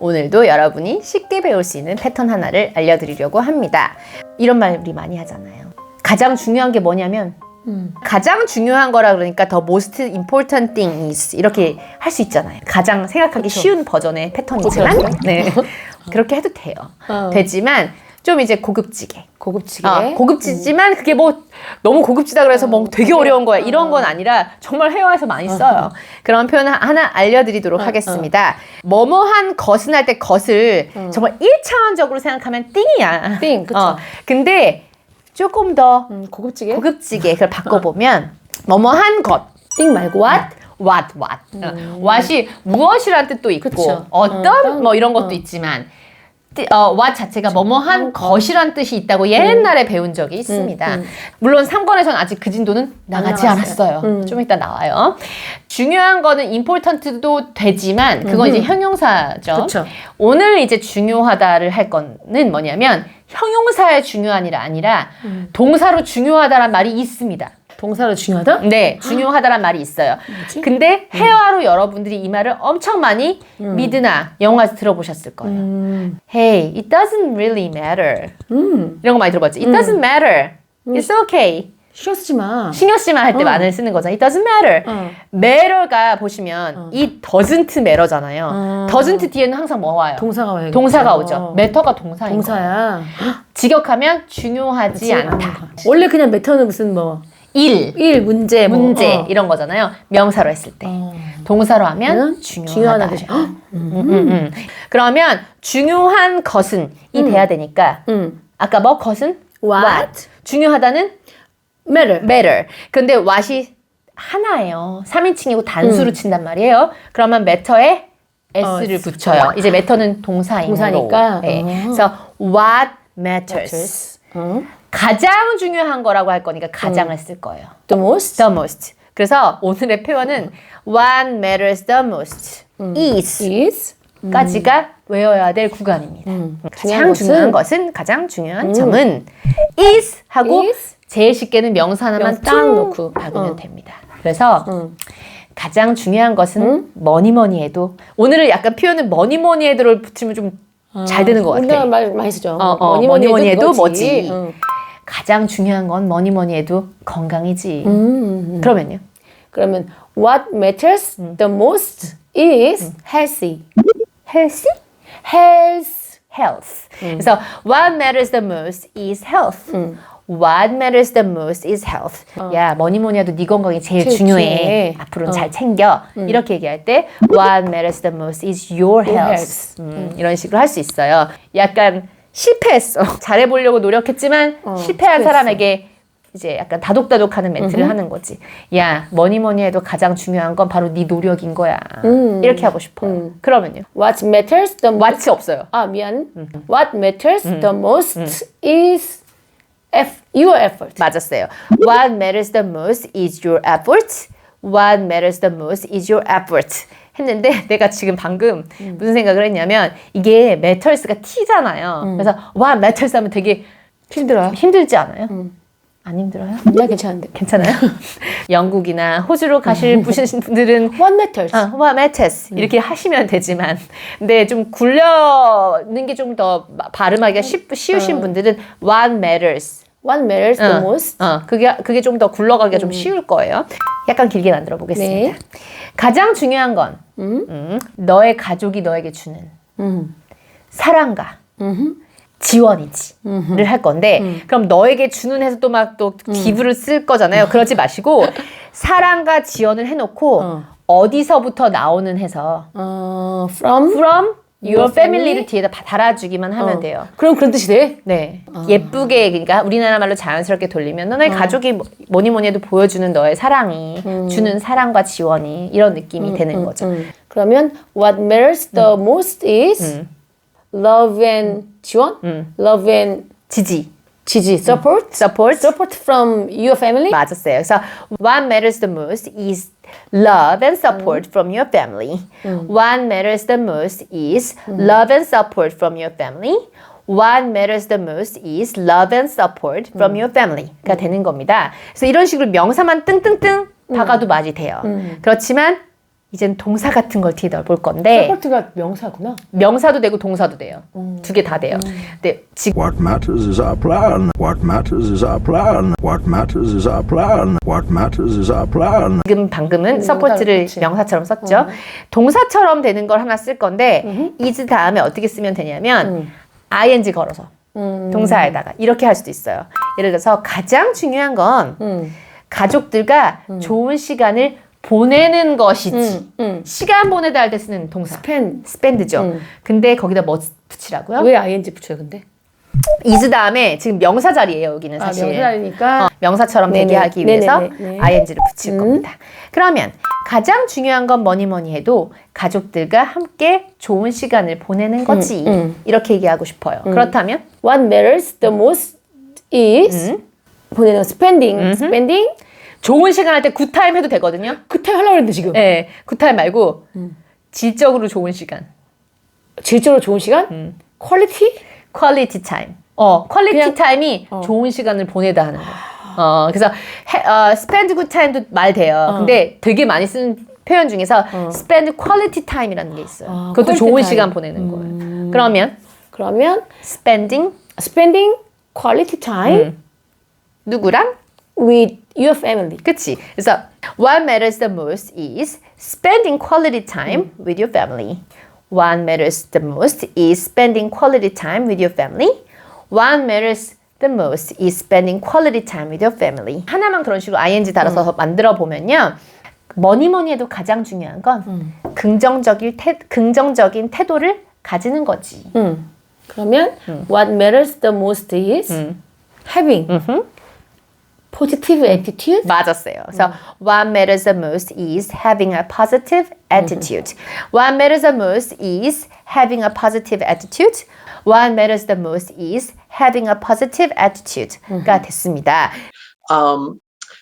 오늘도 여러분이 쉽게 배울 수 있는 패턴 하나를 알려드리려고 합니다. 이런 말 우리 많이 하잖아요. 가장 중요한 게 뭐냐면 음. 가장 중요한 거라 그러니까 the most important thing is 이렇게 할 수 있잖아요. 가장 생각하기 쉬운 버전의 패턴이지만. 네. 그렇게 해도 돼요. 어. 되지만 좀 이제 고급지게. 고급지게. 어, 고급지지만 그게 뭐 너무 고급지다 그래서 뭐 되게 어려운 거야 이런 건 아니라 정말 회화에서 많이 써요. 그런 표현 하나 알려드리도록 하겠습니다. 뭐뭐한 것은 할 때 것을 정말 1차원적으로 생각하면 띵이야. 띵, 그쵸. 어, 근데 조금 더 음, 고급지게. 고급지게 그걸 바꿔보면 뭐뭐한 것 띵 말고 what? what what 어, what이 무엇이란 뜻도 있고 그쵸. 어떤 어떤, 뭐 이런 것도 어. 있지만 띠- 어, what 자체가 뭐뭐한 것이란 뜻이 있다고 옛날에 배운 적이 있습니다. 음. 물론 3권에서는 아직 그 진도는 나가지. 않았어요. 음. 좀 이따 나와요. 중요한 거는 important도 되지만 그건 이제 형용사죠. 그쵸. 오늘 이제 중요하다를 할 거는 뭐냐면 형용사의 중요한이라 아니라 음. 동사로 중요하다란 말이 있습니다. 동사로 중요하다? 네, 중요하다란 말이 있어요. 뭐지? 근데 회화로 여러분들이 이 말을 엄청 많이 미드나 영화에서 들어보셨을 거예요. 음. Hey, it doesn't really matter. 음. 이런 거 많이 들어봤죠. It doesn't matter. It's okay. 신경 쓰지 마. 신경 쓰기만 할때 어. 많이 쓰는 거잖아요. It doesn't matter. 어. matter가 보시면 it doesn't matter잖아요. 어. doesn't 뒤에는 항상 뭐 와요? 동사가 와요. 동사가 오죠. matter가 동사인 거예요. 동사야. 직역하면 중요하지 않다. 원래 그냥 메터는 무슨 뭐 일, 일, 문제, 뭐. 문제 어. 이런 거잖아요. 명사로 했을 때. 어. 동사로 하면 중요하다. 중요하다. 헉! 음, 음, 음. 그러면 중요한 것은 이 돼야 되니까 음. 아까 뭐 것은 What? 중요하다는 matter. matter. 근데 what이 하나예요. 3인칭이고 단수로 친단 말이에요. 그러면 matter에 s를 어, 붙여요. 이제 matter는 동사인 동사니까. 네. 어. 그래서 what matters. matters. 어. 가장 중요한 거라고 할 거니까 가장을 쓸 거예요. The most. the most. 그래서 오늘의 표현은 what matters the most is is. 까지가 외워야 될 구간입니다. 음. 가장 중요한 것은 가장 중요한 점은 is 하고 is. 제일 쉽게는 명사 하나만 딱쭉 놓고 박으면 어. 됩니다. 그래서 음. 가장 중요한 것은 뭐니 뭐니 해도 오늘은 약간 표현은 뭐니 뭐니 해도를 붙이면 좀 잘 되는 것 우리나라 같아. 말 많이 쓰죠. 어, 어, 뭐니 뭐니 해도 뭐지. 응. 가장 중요한 건 뭐니 뭐니 해도 건강이지. 음, 음. 그러면요. 그러면 what matters the most is healthy. healthy? health. health. 그래서 what matters the most is health. What matters the most is health. 야, 뭐니 뭐니 해도 네 건강이 제일 제일 중요해. 중요해. 앞으로는 잘 챙겨. 이렇게 얘기할 때 what matters the most is your health. health. 음, 이런 식으로 할 수 있어요. 약간 실패했어. 잘해보려고 노력했지만 어, 실패한 실패했어. 사람에게 이제 약간 다독다독하는 멘트를 하는 거지. 야, 뭐니 뭐니 해도 가장 중요한 건 바로 네 노력인 거야. 이렇게 하고 싶어요. 그러면요. What matters the most. what이 없어요. 아 미안. What matters the most is F, your effort. 맞았어요. What matters the most is your effort. What matters the most is your effort. 했는데 내가 지금 방금 무슨 생각을 했냐면 이게 matters가 T잖아요. 그래서 what matters 하면 되게 힘들어요. 힘들지 않아요? 안 힘들어요? 나 괜찮은데. 괜찮아요? 영국이나 호주로 가실 분들은 What matters? 어, what matters 이렇게 하시면 되지만 근데 좀 굴려는 게 좀 더 발음하기가 쉽, 쉬우신 분들은 what matters What matters the 어, most? 어, 그게 그게 좀 더 굴러가기가 좀 쉬울 거예요. 약간 길게 만들어 보겠습니다. 네. 가장 중요한 건 음, 너의 가족이 너에게 주는 음. 사랑과 지원이지를 할 건데 그럼 너에게 주는 해서 또막또 기부를 쓸 거잖아요. 그러지 마시고 사랑과 지원을 해놓고 어. 어. 디서부터 나오는 해서 어, from from your family를 family? 뒤에다 다 달아주기만 하면 어. 돼요. 그럼 그런 뜻이 돼? 네. 예쁘게, 그러니까 우리나라 말로 자연스럽게 돌리면 너네 가족이 뭐- 뭐니 뭐니 해도 보여주는 너의 사랑이, 주는 사랑과 지원이 이런 느낌이 되는 거죠. 음. 그러면 what matters the most is love and 지원? love and 지지, 지지, support? support. support from your family? 맞았어요. 그래서 what matters the most is love and support from your family. What matters the most is love and support from your family. What matters the most is love and support from your family가 되는 겁니다. 그래서 이런 식으로 명사만 뜬뜬뜬 박아도 말이 돼요. 그렇지만 이젠 동사 같은 걸 뒤에다 볼 건데 서포트가 명사구나. 명사도 되고 동사도 돼요. 두 개 다 돼요. 근데 지금 What matters is our plan. What matters is our plan. What matters is our plan. What matters is our plan. 방금은 서포트를 그치. 명사처럼 썼죠. 동사처럼 되는 걸 하나 쓸 건데 is 다음에 어떻게 쓰면 되냐면 ing 걸어서 동사에다가 이렇게 할 수도 있어요. 예를 들어서 가장 중요한 건 음. 가족들과 좋은 시간을 보내는 것이지. 음, 음. 시간 보내다 할 때 쓰는 동사. 펜. 스펜드죠. 음. 근데 거기다 뭐 붙이라고요? 왜 ing 붙여요, 근데? is 다음에 지금 명사 자리예요, 여기는 아, 사실. 명사니까. 어, 명사처럼 되게 네네. 하기 위해서 네네네. 네. ing를 붙일 겁니다. 그러면 가장 중요한 건 뭐니 뭐니 해도 가족들과 함께 좋은 시간을 보내는 거지. 음. 이렇게 얘기하고 싶어요. 그렇다면 What matters the most is 보내는 거 spending. spending. 좋은 시간 할 때 굿타임 해도 되거든요. 그때 하려고 했는데 지금. 네, 굿타임 말고 질적으로 좋은 시간. 질적으로 좋은 시간? 퀄리티? 퀄리티 타임. 어, 퀄리티 그냥- 타임이 좋은 시간을 보내다 하는 거. 어, 그래서 해, 어, spend good time도 말 돼요. 근데 되게 많이 쓰는 표현 중에서 spend quality time이라는 게 있어요. 아, 그것도 quality 좋은 time. 시간 보내는 거예요. 그러면 그러면 spending spending quality time 누구랑? With your family. 그치? 그래서 what matters the most is spending quality time with your family. What matters the most is spending quality time with your family. What matters the most is spending quality time with your family. 하나만 그런 식으로 ing 달아서 만들어 보면요. 뭐니 뭐니 해도 가장 중요한 건 긍정적인 태, 긍정적인 태도를 가지는 거지. 음. 그러면 what matters the most is having positive attitude. 맞았어요. 그래서 what matters the most is having a positive attitude. What matters the most is having a positive attitude. What matters the most is having a positive attitude가 됐습니다. Um,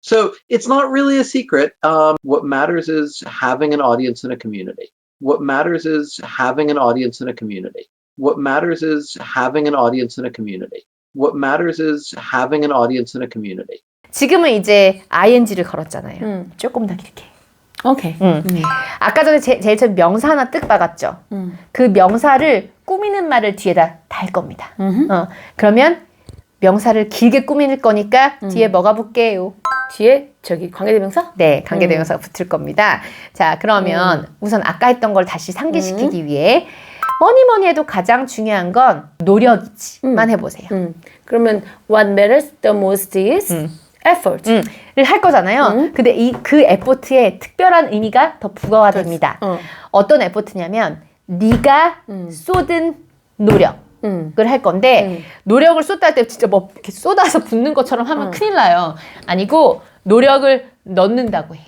so it's not really a secret. Um, what matters is having an audience in a community. What matters is having an audience in a community. What matters is having an audience in a community. What matters is having an audience in a community. 지금은 이제 ing를 걸었잖아요. 조금 더 길게. 오케이. 아까 전에 제, 제일 처음 명사 하나 뜻 박았죠. 그 명사를 꾸미는 말을 뒤에다 달 겁니다. 어, 그러면 명사를 길게 꾸밀 거니까 뒤에 뭐가 붙게요? 뒤에 저기 관계대명사? 네, 관계대명사가 붙을 겁니다. 자, 그러면 우선 아까 했던 걸 다시 상기시키기 위해 뭐니 뭐니 해도 가장 중요한 건 노력이지만 해보세요. 음. 그러면 what matters the most is effort. 음, 를할 거잖아요. 근데 이 그 에포트에 특별한 의미가 더 부과가 됩니다. 어. 어떤 에포트냐면 네가 쏟은 노력. 음. 을할 건데 노력을 쏟다 할 때 진짜 뭐 이렇게 쏟아서 붓는 것처럼 하면 큰일 나요. 아니고 노력을 넣는다고 해.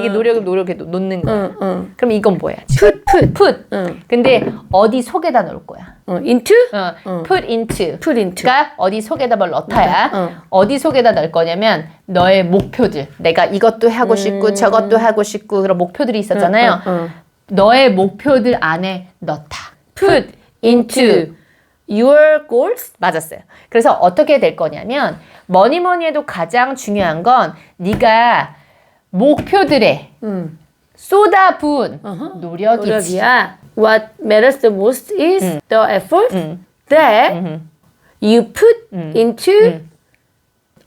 이게 노력을 노력에 놓- 놓는 거야. 응, 응. 그럼 이건 뭐야? put, put, put. 응. 근데 어디 속에다 넣을 거야? 어, into? 어, put into. put into. 그러니까 어디 속에다 뭘 넣다야. 응. 어디 속에다 넣을 거냐면 너의 목표들. 내가 이것도 하고 싶고 저것도 하고 싶고 그런 목표들이 있었잖아요. 응, 응. 너의 목표들 안에 넣다. put into. your goals? 맞았어요. 그래서 어떻게 될 거냐면 뭐니 뭐니 해도 가장 중요한 건 네가 목표들에 음. 쏟아부은 노력이지. 노력이야. What matters the most is the effort that you put into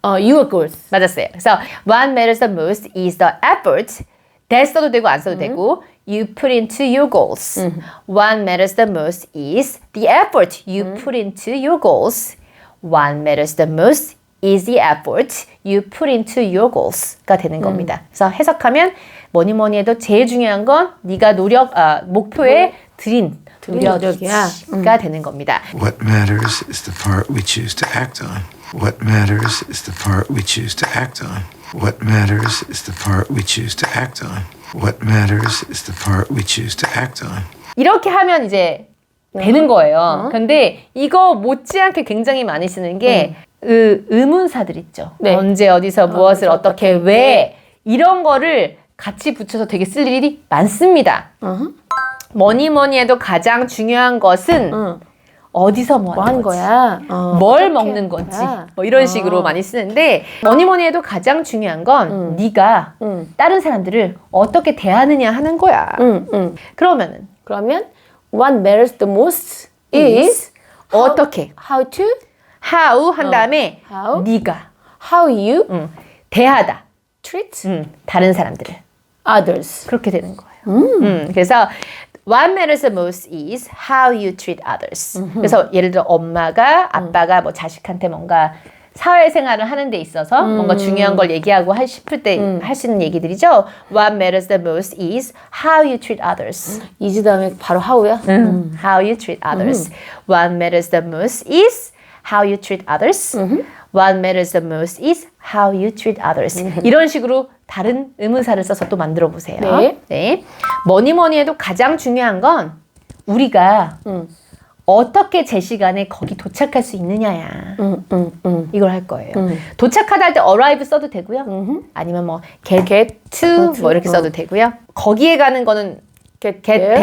uh, your goals. 맞았어요. 그래서 what matters the most is the effort. that 써도 되고 안 써도 되고 you put into your goals. What matters the most is the effort you put into your goals. What matters the most is the effort you put into your goals가 되는 겁니다. 그래서 해석하면 뭐니 뭐니 해도 제일 중요한 건 네가 노력 아, 목표에 들인 노력이야. 노력이가 되는 겁니다. What matters is the part we choose to act on. What matters is the part we choose to act on. What matters is the part we choose to act on. What matters is the part we choose to act on. 이렇게 하면 이제 되는 거예요. 근데 이거 못지않게 굉장히 많이 쓰는 게 의, 의문사들 있죠. 네. 언제 어디서 무엇을 어떻게 왜 이런 거를 같이 붙여서 되게 쓸 일이 많습니다. 뭐니 뭐니 해도 가장 중요한 것은 응. 어디서 뭐뭐 하는? 거야? 어, 뭘 먹는 건지 거야? 뭐 이런 어. 식으로 많이 쓰는데 뭐니 뭐니 해도 가장 중요한 건 네가 음. 다른 사람들을 어떻게 대하느냐 하는 거야. 응, 응. 그러면은 그러면 what matters the most is 어떻게 how to how 한 다음에 how? 네가 how you 음, 대하다 treat 음, 다른 사람들을 others. 그렇게 되는 거예요. 음, 그래서 what matters the most is how you treat others. 그래서 예를 들어 엄마가 아빠가 뭐 자식한테 뭔가 사회생활을 하는 데 있어서 뭔가 중요한 걸 얘기하고 할 싶을 때 할 수 있는 얘기들이죠. What matters the most is how you treat others. 이즈 다음에 바로 how야? How you treat others. What matters the most is how you treat others. What matters the most is how you treat others. 이런 식으로 다른 의문사를 써서 또 만들어 보세요. 네. 뭐니 뭐니 해도 가장 중요한 건 우리가 어떻게 제 시간에 거기 도착할 수 있느냐야. 응, 응, 응. 이걸 할 거예요. 도착하다 할 때 arrive 써도 되고요. 아니면 뭐 get, get to 뭐 이렇게 써도 되고요. 거기에 가는 거는 get, get there.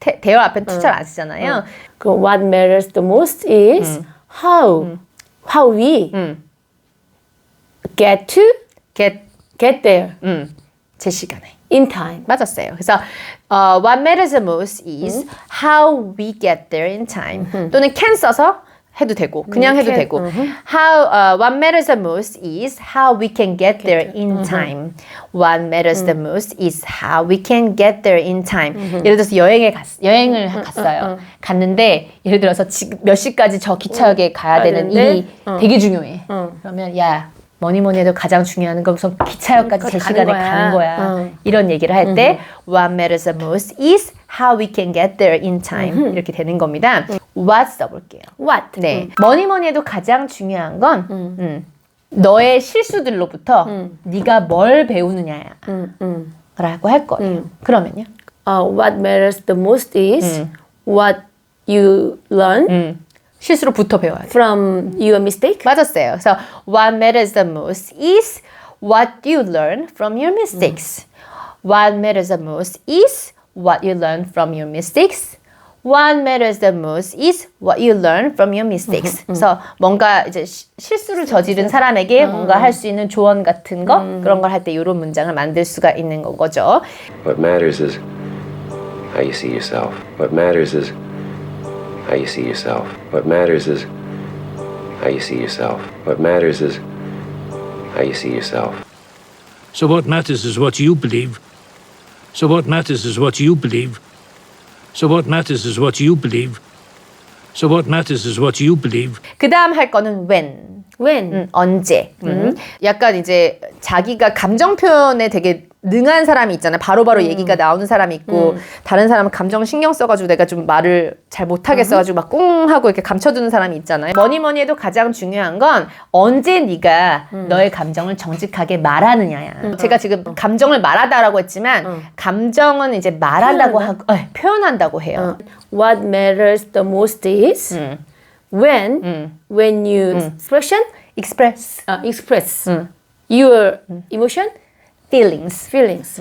테- there 앞에 투철 안 쓰잖아요. 그 what matters the most is how how we get to get get there 음, 제 시간에. in time. 맞았어요. 그래서 어, what matters the most is how we get there in time. 또는 can 써서 해도 되고 그냥 해도 되고 how uh, what matters the most is how we can get there in time. What matters the most is how we can get there in time. 예를 들어서 여행에 갔 여행을 갔어요. 갔는데 예를 들어서 지금 몇 시까지 저 기차역에 가야 가야 되는 되는데, 일이 되게 중요해. 그러면 야 뭐니 뭐니 해도 가장 중요한 건 우선 기차역까지 제 가는 시간에 거야. 가는 거야. 응. 이런 얘기를 할 때 what matters the most is how we can get there in time 이렇게 되는 겁니다. what 써볼게요. What? 네, 뭐니 뭐니 해도 가장 중요한 건 음, 너의 실수들로부터 네가 뭘 배우느냐야 응, 응. 라고 할 거예요. 그러면요. Uh, what matters the most is what you learn 음, 실수로부터 배워야 돼. from your mistake. 맞았어요. 그래서 what matters the most is what you learn from your mistakes. What matters the most is what you learn from your mistakes. What matters the most is what you learn from your mistakes. 그래서 뭔가 이제 시- 실수를 저지른 사람에게 뭔가 할 수 있는 조언 같은 거 그런 걸 할 때 이런 문장을 만들 수가 있는 건 거죠. What matters is how you see yourself. What matters is how you see yourself. What matters is how you see yourself. What matters is how you see yourself. So what matters is what you believe. So what matters is what you believe. So what matters is what you believe. So what matters is what you believe. 그 다음 할 거는 when. When? 음, 언제. 음. 약간 이제 자기가 감정 표현에 되게 능한 사람이 있잖아요. 바로 바로 얘기가 나오는 사람이 있고 다른 사람은 감정 신경 써가지고 내가 좀 말을 잘 못하겠어가지고 막 꿍 하고 이렇게 감춰두는 사람이 있잖아요. 뭐니 뭐니 해도 가장 중요한 건 언제 네가 너의 감정을 정직하게 말하느냐야. 제가 지금 감정을 말하다라고 했지만 감정은 이제 말한다고 하고 어, 표현한다고 해요. What matters the most is when when you expression? Express. uh, express. your emotion, feelings. feelings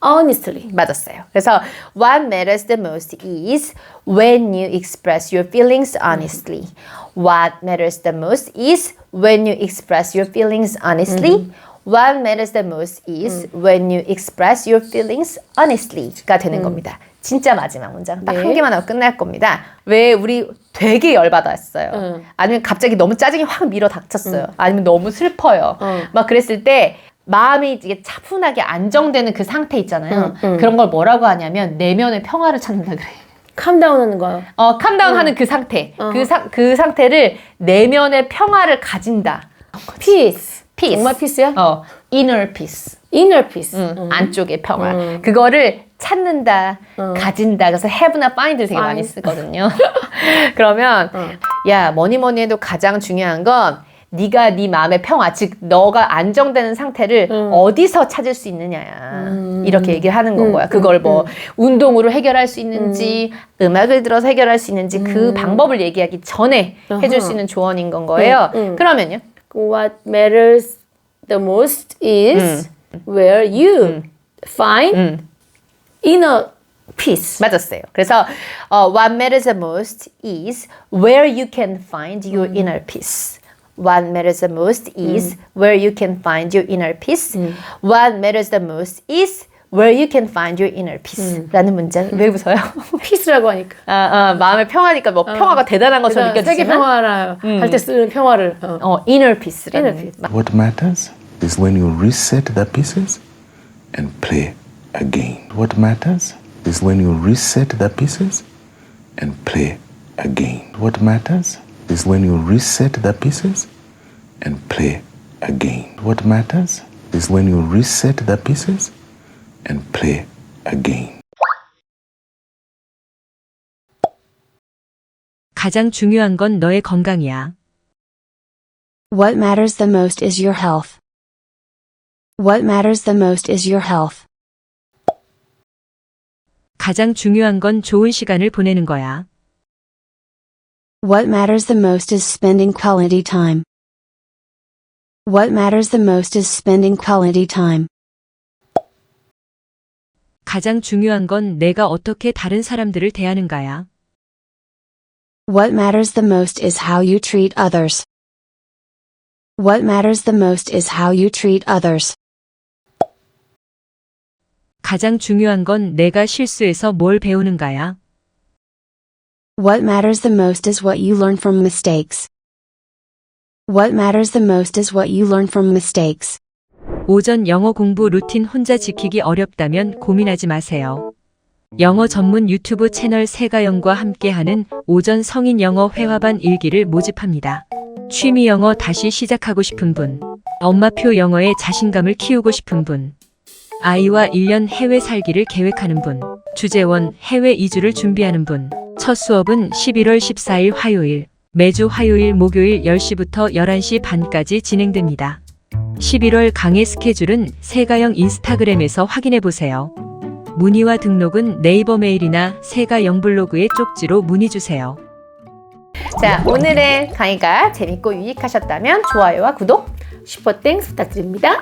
honestly. 맞았어요. 그래서 what matters the most is when you express your feelings honestly. What matters the most is when you express your feelings honestly. What matters the most is when you express your feelings honestly가 되는 겁니다. 진짜 마지막 문장 딱 한 네. 개만 하고 끝날 겁니다. 왜 우리 되게 열받았어요. 아니면 갑자기 너무 짜증이 확 밀어 닥쳤어요. 아니면 너무 슬퍼요. 막 그랬을 때 마음이 이게 차분하게 안정되는 그 상태 있잖아요. 그런 걸 뭐라고 하냐면 내면의 평화를 찾는다 calm down 하는 거요. 어, 캄다운 하는 그 상태. 그, 상, 그 상태를 내면의 평화를 가진다. peace. peace. 정말 peace야? 어, inner peace. inner peace. 안쪽의 평화. 그거를 찾는다, 가진다. 그래서 have나 find를 되게 많이 쓰거든요. 그러면 야 뭐니 뭐니 해도 가장 중요한 건 네가 네 마음의 평화, 즉 너가 안정되는 상태를 어디서 찾을 수 있느냐야. 이렇게 얘기를 하는 건 거야. 그걸 뭐 운동으로 해결할 수 있는지, 음. 악을 들어서 해결할 수 있는지 그 방법을 얘기하기 전에 해줄 수 있는 조언인 건 거예요. 그러면요. What matters the most is where you find inner peace. 맞았어요. 그래서 어, what matters the most is where you can find your inner peace. What matters the most is where you can find your inner peace. What matters the most is where you can find your inner peace. 라는 문장 왜 웃어요? peace라고 하니까. 아, 아, 마음의 평화니까 뭐 평화가 대단한 것처럼 그래서 세계 느껴지지만 평화라 할 때 쓰는 평화를. 어. 어, inner peace라는 Inner peace. What matters is when you reset the pieces and play again. What matters is when you reset the pieces and play again. What matters is when you reset the pieces and play again. What matters is when you reset the pieces and play again. 가장 중요한 건 너의 건강이야. What matters the most is your health. What matters the most is your health. 가장 중요한 건 좋은 시간을 보내는 거야. What matters the most is spending quality time. What matters the most is spending quality time. 가장 중요한 건 내가 어떻게 다른 사람들을 대하는가야. What matters the most is how you treat others. What matters the most is how you treat others. 가장 중요한 건 내가 실수해서 뭘 배우는가야. What matters the most is what you learn from mistakes. What matters the most is what you learn from mistakes. 오전 영어 공부 루틴 혼자 지키기 어렵다면 고민하지 마세요. 영어 전문 유튜브 채널 세가영과 함께하는 오전 성인 영어 회화반 일기를 모집합니다. 취미 영어 다시 시작하고 싶은 분, 엄마표 영어에 자신감을 키우고 싶은 분, 아이와 1년 해외 살기를 계획하는 분, 주재원 해외 이주를 준비하는 분, 첫 수업은 11월 14일 화요일, 매주 화요일 목요일 10시부터 11시 반까지 진행됩니다. 11월 강의 스케줄은 세가영 인스타그램에서 확인해 보세요. 문의와 등록은 네이버 메일이나 세가영 블로그의 쪽지로 문의 주세요. 자, 오늘의 강의가 재밌고 유익하셨다면 좋아요와 구독 슈퍼 땡스 부탁드립니다.